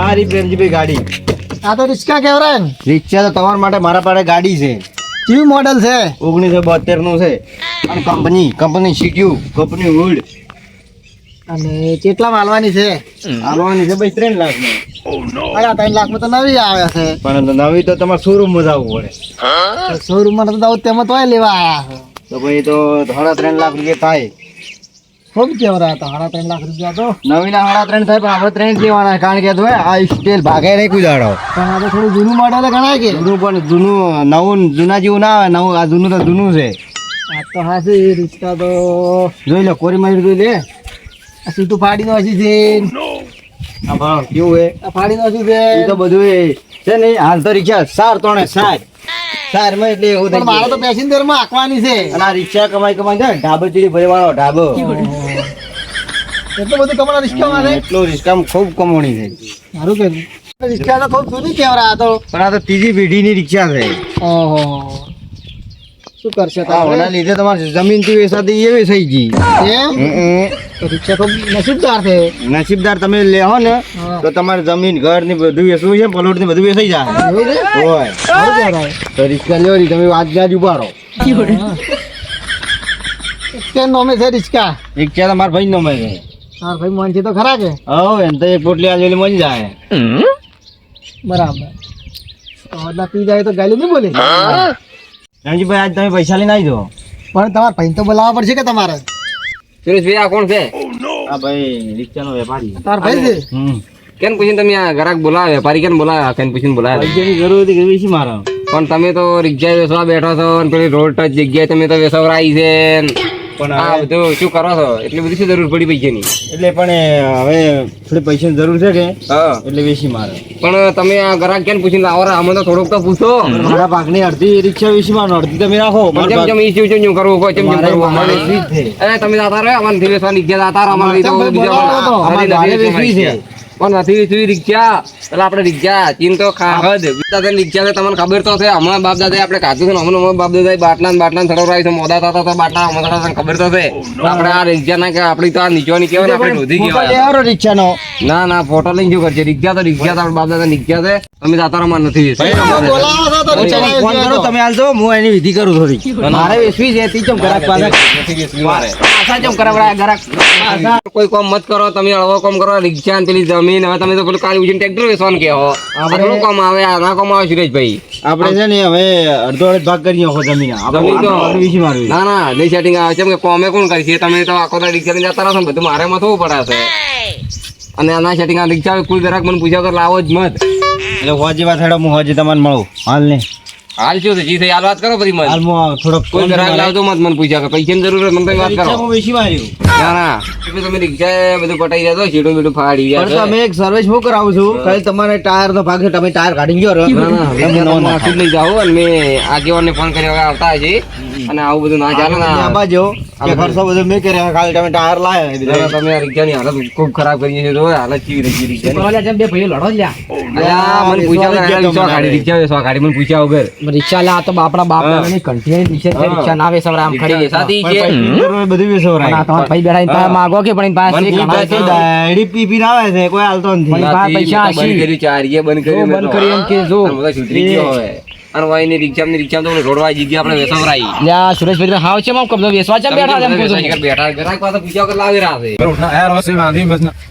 આ રી પ્રેમજીભાઈ ગાડી. આ તો રિક્ષા કેવરાય ને? રિક્ષા તો તમારા માટે મારા પાસે ગાડી છે. કેવું મોડલ છે? ઓગણીસો બોતેરનું છે. અને કંપની કંપની સીટ્યુ કંપની વુડ અને કેટલા માલવાની છે? માલવાની છે ભાઈ ત્રણ લાખની. અરે ત્રણ લાખમાં તો નવી આવે છે. પણ નવી તો તમારે શોરૂમમાં જવું પડે. શોરૂમમાં તો તેમાં તોય લેવા આવ્યા છે. તો ભાઈ તો સાડા ત્રણ લાખ રૂપિયા થાય. ખૂબ કેવરા હતા સાડા ત્રણ લાખ રૂપિયા તો. નવીના સાડા ત્રણ થાય પણ આપણે ત્રણ લેવાના કારણ કે તો આ સ્ટેલ ભાગે નહીં કુદાડો પણ આ તો થોડું જૂનું મોડલ ગણાય કે? જૂનું પણ જૂનું નવું જૂના જેવું ના આવે નવું આ જૂનું તો જૂનું છે. આ તો હાસી રિક્ષા તો. જોઈ લો કોરી મારી જોઈ લે. આ સીટું ફાડી નાખી છે. આ ભાવ કેવું હે? આ ફાડી નાખ્યું છે. તો બધું એ છે ને હાલ તો રિક્ષા સાર ત્રણે સાર સાર એટલે એવું પણ મારે તો પેસેન્જરમાં આંકવાની છે. અને આ રિક્ષા કમાઈ કમાઈ જાય ઢાબો ચીડી ભરી વાળો ઢાબો એટલું બધું તમારા રિક્ષામાં માં એટલું ખૂબ કમાણી છે. સારું કે રિક્ષા તો ખૂબ જૂની કેવરા તો. પણ આ તો ત્રીજી પેઢીની રિક્ષા છે. ઓહો. શું કરશે ઓના લીધે તમારે જમીનથી વેસાતી એ વેસાઈ ગઈ. એમ. તો તો નસીબદાર છે. નસીબદાર તમે લેહો ને તો તમારે જમીન ઘર ને બધું વેચવું છે પલોટ ને બધું વેસાઈ જાય. હોય. તો રિક્ષા લેવો તમે વાત જાજ ઉભારો. કેમ નોમે છે રિક્ષા? રિક્ષા તો મારા ભાઈ નોમે છે. હા ભાઈ છે તો ખરા છે હવ એમ તો એક પોટલી આજે મન જાય. બરાબર. અવધા પી જાય તો ગાલી નહીં બોલે. રામજીભાઈ આજ તમે પૈસા લઈને આવી દો પણ તમારે ભાઈ તો બોલાવવા પડશે કે તમારે? સુરેશભાઈ આ કોણ છે? આ ભાઈ રિક્ષાનો વેપારી. તાર ભાઈ છે? કેમ પૂછીને તમે આ ગ્રાહક બોલાવે વેપારી કેમ બોલાવે? કેમ પૂછીને બોલાવે? રિક્ષાની જરૂર હતી કેવી છે મારા? પણ તમે તો રિક્ષા વેસવા બેઠો છો અને પેલી રોડ ટચ જગ્યાએ તમે તો વેસવરાઈ છે. પણ આ બધું શું કરો છો? એટલે બધી શું જરૂર પડી પૈસાની? એટલે પણ હવે થોડી પૈસાની જરૂર છે કે? એટલે વેચી મારે. પણ તમે આ ગ્રાહક કેમ પૂછીને લાવો? અમને તો થોડોક તો પૂછો. મારા ભાગની અડધી રિક્ષા વેચી મારો અડધી તમે રાખો. જેમ જેમ ઈચ્છ્યું છે એમ કરવું? હોય જેમ જેમ કરવું? અમારે તમે જાતા રહો અમારે ધીરે સ્વાની ગયા જાતા રહો અમારે બીજા અમારે વેચવી છે. પણ નથી વેચવી રિક્ષા? એટલે આપણે રિક્ષા ચીન તો ખાહદ દાદા રિક્ષા તમને ખબર તો છે. હમણાં બાપ દાદા આપણે કાઢું છે ને હમણાં હમણાં બાપ દાદા બાટલા બાટલા ચડવરાય છે મોદા થતા હતા બાટલા હમણાં થતા ખબર તો છે. આપણે આ રિક્ષા ના કે આપણી તો આ નીચવાની કહેવાય આપણે રોધી ફોટો કહેવાય લઈ આવો ના ના ફોટો લઈને શું કરશે? રિક્ષા તો રિક્ષા તો બાપ દાદા રિક્ષા છે. તમે દાતારામાં નથી વેચવી તમે ફોન કરો તમે હાલ હું એની વિધિ કરું થોડી. મારે વેચવી છે તી ચમ ગ્રાહક પાસે નથી વેચવી મારે. આશા કેમ કરાવડાય ગ્રાહક? કોઈ કામ મત કરો તમે અળવો કામ કરો રિક્ષા પેલી જમીન હવે તમે તો પેલું કાલે ઉજીને ટ્રેક્ટર વેચવાનું કહો. આ થોડું કામ આવે આ ના કામ આવે સુરેશભાઈ. આપણે છે ને હવે અડધો અડધ ભાગ કરી નાખો જમીન. જમીન તો- આપણે વેચી મારવી ના ના નહીં સેટિંગ આવે. છે કે કોમે કોણ કરશે તમે તો આખો દાડો રિક્ષા લઈને જતા રહો બધું મારે માં થવું પડે છે. અને આના સેટિંગ આ રિક્ષા કોઈ જરાક મને પૂછ્યા કર લાવો જ મત. એટલે હોજી વાત હેડો હું હોજી તમને મળું. હાલ ને. હાલ શું છે? જી થઈ હાલ વાત કરો પછી મને. હાલ થોડોક કોઈ જરાક લાવજો મત મને પૂછ્યા કે પૈસાની જરૂર મને વાત કરો. ના ના. એટલે તમે રિક્ષા બધું પટાઈ જતો સીટું બીટું ફાડી પણ ગયા તમે એક સર્વિસ હું કરાવું છું. ખાલી તમારે ટાયર નો ભાગ છે તમે ટાયર કાઢી ગયો ના જ લઈ જાઓ અને મેં આગેવાનને ફોન કર્યો આવતા હશે અને આવું બધું ના ચાલે ને. બાજુ. કે ખર્ચો બધો મેં કર્યો. ખાલી તમે ટાયર લાયા. તમે આ રિક્ષાની હાલત ખૂબ ખરાબ કરી છે. જો હાલત કેવી રહી છે રિક્ષાની. અલ્યા, મને પૂછ્યા વગર આ રિક્ષા કાઢી મને પૂછ્યા વગર. રિક્ષા લા તો આપણા બાપ દાદાની કંઠીએ રિક્ષા ના વેસવરા આમ ખરી છે. બધું વેસવરાય. તમારા ભાઈ બેઠા એની માગો કે પણ પાસે. ડાયરી પી પી આવે છે કોઈ હાલતો નથી પાસે બંધ કરી ચારીએ બંધ કરી બંધ કરી એમ કે જો. છૂટરી ગયો હવે અને વાયની રિક્ષામાં રિક્ષામાં તો રોડવા જગ્યા આપણે વેસવરાઈ લ્યા સુરેશભાઈ હાવ છે મામ કબજો વેસવા છે બેઠા છે. બેઠા ગ્રાહક પાસે પૂછ્યા વગર લાવી રહ્યા છે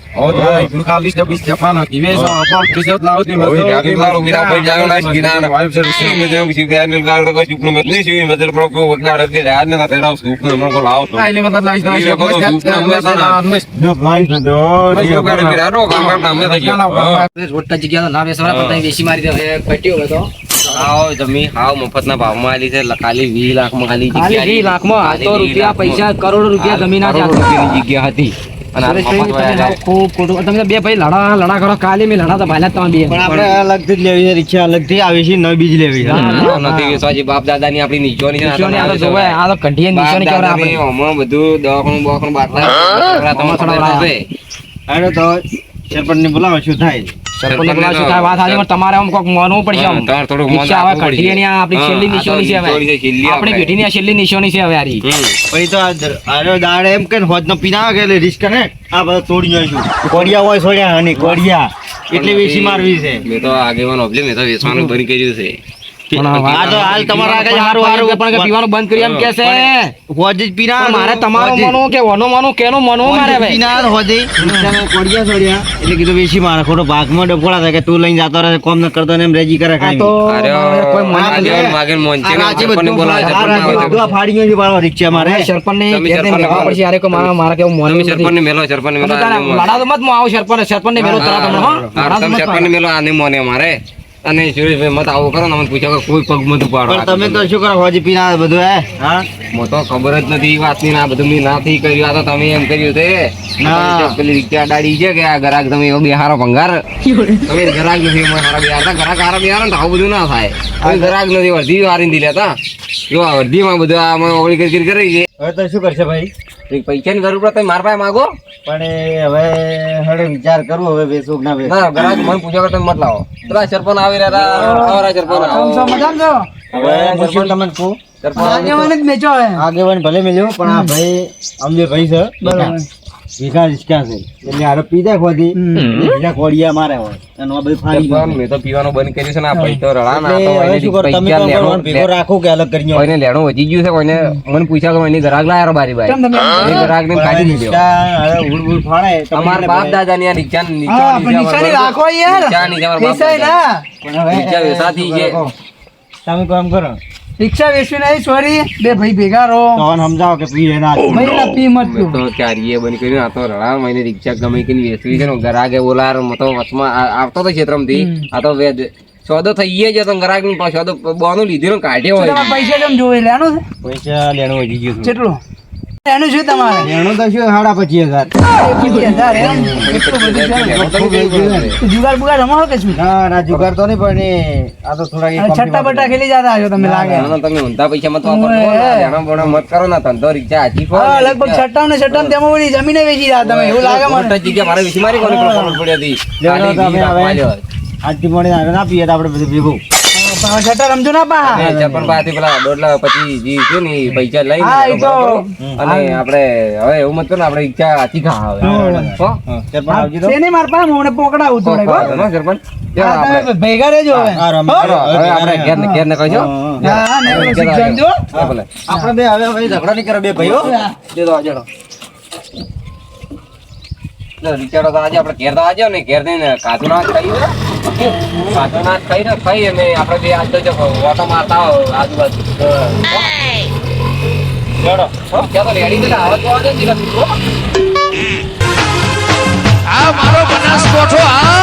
રોડટા જગ્યા તો ના વેસવા પણ તમે વેસી મારી દે હવે ઘટ્યો હવે તો હાવ જમી હાવ મફતના ભાવમાં આલી છે ખાલી વીસ લાખમાં ખાલી વીસ લાખમાં આ રૂપિયા પૈસા કરોડો રૂપિયા જમીન જગ્યા હતી. અને આ તમે બે ભાઈ લડા લડા કરો કાલે મેં લડા તો ભાઈલા તમે બે. પણ આપણે અલગથી જ લેવી છે રિક્ષા અલગથી આવી છે નવી બીજ લેવી છે. નથી વેચવાજી બાપ દાદાની આપણી નીચોની આ તો આ જોવે, આ તો કંઠીએ બાપ કેવડા આપણે. હમણાં બધું દવાખાનું બવાખાનું બાટલા તમારે સડાવડા. અરે તો સરપંચ ને બોલાવો શું થાય વાત પણ તમારે આમ કોક માનવું પડશે આમ. મન આપણી છેલ્લી નિશાની છે હવે. નિશાની છે, છેલ્લી આપણી આપણે. પેઢીની છેલ્લી નિશાની છે હવે આરી. પછી તો આ દાડે એમ કે હોજ નો પીના કે એટલે રિસ્ક ને આ બધા તોડી કોડિયા હોય સોડ્યા અને કોડિયા એટલે વેચી મારવી છે મેં તો આગેવાન ઓબલી મેં તો વેચવાનું બંધ કર્યું છે તો હાલ તમારા આગળ હારું હારું. પણ કે પીવાનું બંધ કરી એમ કે છે. હોજ જ પીના પણ મારે તમારું હોજ જ. માનવું કે ઓનું માનવું કેનું માનવું મારે હોજ જ ભાઈ પીના હોજ જ. રિક્ષાને કોડિયા છોડ્યા. એટલે કીધું વેચી મારે ખોટો ભાગમાં ડફોડા થાય કે તું લઈને જતો રહે કોમ ન કરતો એમ રેજી કરે રિક્ષા મારે. કે મારા કેવું સરપંચને મેલો સરપંચ સરપંચને મેલો સરપંચને મેલો આને મોને મારે. અને સુરેશભાઈ મત આવો કરો ને અમને પૂછો કોઈ પગ મત પાડો તમે તો શું કરો હોજ પીના બધું હે? હા? તો ખબર જ નથી વાતની ના બધું મેં નાથી કર્યું આ તો તમે એમ કર્યું તે પેલી રિક્ષા ડાડી છે કે આ ગરાક તમે એવો બિહારો ભંગાર? તમે ગરાક નથી અમે હારા બેહારતા ગરાક હારા બેહારો ને તો આવું બધું ના થાય. કોઈ ગરાક નથી અડધી વારીને દી લેતા. જો અડધીમાં બધું આ અમે ઓગળી કરી કરી કરી હવે તો શું કરશે ભાઈ? પૈસાની જરૂર પડે તમે મારા પાસે માગો પણ હવે હવે વિચાર કરવો હવે વેચવું કે ના ના ગરાક મને પૂજા કરતા મત લાવો પેલા સરપંચ આવી રહ્યા હતા આવરા સરપંચ આવો. મજામાં છો? હવે સરપંચ તમને કહું સરપંચ આગેવાન જ મેચો હે. આગેવાન ભલે મેલ્યો પણ આ ભાઈ અમને ભાઈ છે બરાબર. રિક્ષા છે. એટલે હારે પીધા ખોદી બીજા ખોડિયા મારે હોય. અને આ બધું ફાડી ગયું. મેં તો પીવાનું બંધ કર્યું છે ને આ પૈસો રડા ના તો એને શું કરો તમે પૈસા કોણ ભેગો રાખો કે અલગ કરીને કોઈને લેણો વધી ગયું છે કોઈને મને પૂછ્યા કે એની ગ્રાહક લાયા બારી બારી કેમ એ ગ્રાહક ને કાઢી દીધો. અમારા બાપ દાદા ની આ રિક્ષા ની- હા, પણ રિક્ષા નિશાની રાખો યાર. ની બાપ વેચાય દાદા. ના. રિક્ષા વેચાતી છે તમે કામ કરો. રિક્ષા વેચવી નહીં સોરી બે ભાઈ ભેગા રહો. તો આને સમજાવો કે પી એના ભાઈ ના પી મત મેં તું ચારીએ બની કર્યું? આ તો રડા મહિને રિક્ષા ગમે કે વેચવી છે ને ગ્રાહકે બોલાર મતો વચમાં આવતો તો ક્ષેત્રમાંથી. આ તો વેદ સોદો થઈ ગયો તો ગરાગની પાસે સોદો બોનું લીધું ને કાઢ્યો હોય. પૈસા કેમ જોવે? લેવાનો છે? પૈસા લેણું હોય. કેટલું? લેવાનું શું તમારે? એનું તો શું સાડા પચીસ હજાર. જુગાર બુગાર રમો કે શું? ના ના જુગાર તો નહીં પણ આ તો થોડા છટ્ટા બટ્ટા ખેલી જતા હશો તમે લાગે. તમે ઊંધા પૈસા મત. લેણા મત કરો ના ધંધો તો હાચી ખો લગભગ છટ્ટા ને છટ્ટા ને તેમાં બધી જમીને વેચી રહ્યા તમે એવું લાગે મને. જગ્યા મારે વિશે મારી કોની હતી આજથી આગળ ના પીએ આપણે બધું ભેગું. પણ છટ્ટા ના પા એ ચપ્પન પેલા દોઢલા પછી જે છે ને પૈસા લઈને હા, તો- અને આપણે હવે એવું મત ને આપણે ઈચ્છા હાચી ખા હવે હો? આવજો તો. તે માર પા મને પકડાવું થોડે હો, હો, સરપંચ. ચાલો હા, આપણે. તમે ભેગા રહેજો હવે. હા, રમે. ચાલો, હવે આપણે ઘેર ને ને. આપણે બે હવે હવે ઝઘડો નહીં કરો બે ભાઈઓ. તો આજે આપણે ઘેર તો આજે ને ઘેર ને કાજુ ના. ખાઈ સાધુનાથ ખાઈ ને અને આપણે બે આજ તો ઓટો મારતા આજુબાજુ. ચડો આ મારો બનાસ કોઠો આ